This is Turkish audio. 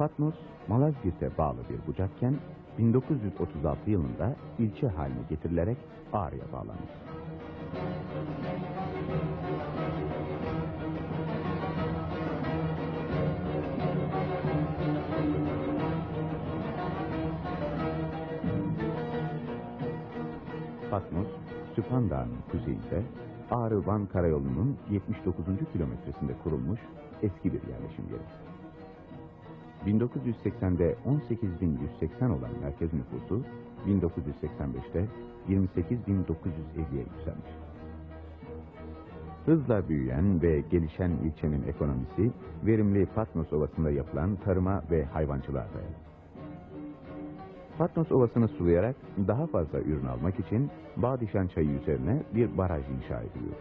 Patmos, Malazgirt'e bağlı bir bucakken 1936 yılında ilçe haline getirilerek Ağrı'ya bağlanır. Patmos, Süphan Dağı'nın kuzeyinde Ağrı-Van Karayolu'nun 79. kilometresinde kurulmuş eski bir yerleşim yeri. 1980'de 18.180 olan merkez nüfusu 1985'te 28.950'ye yükselmiş. Hızla büyüyen ve gelişen ilçenin ekonomisi verimli Patmos Ovası'nda yapılan tarıma ve hayvancılığa dayalı. Patmos Ovası'nı sulayarak daha fazla ürün almak için Bağdişan Çayı üzerine bir baraj inşa ediliyor.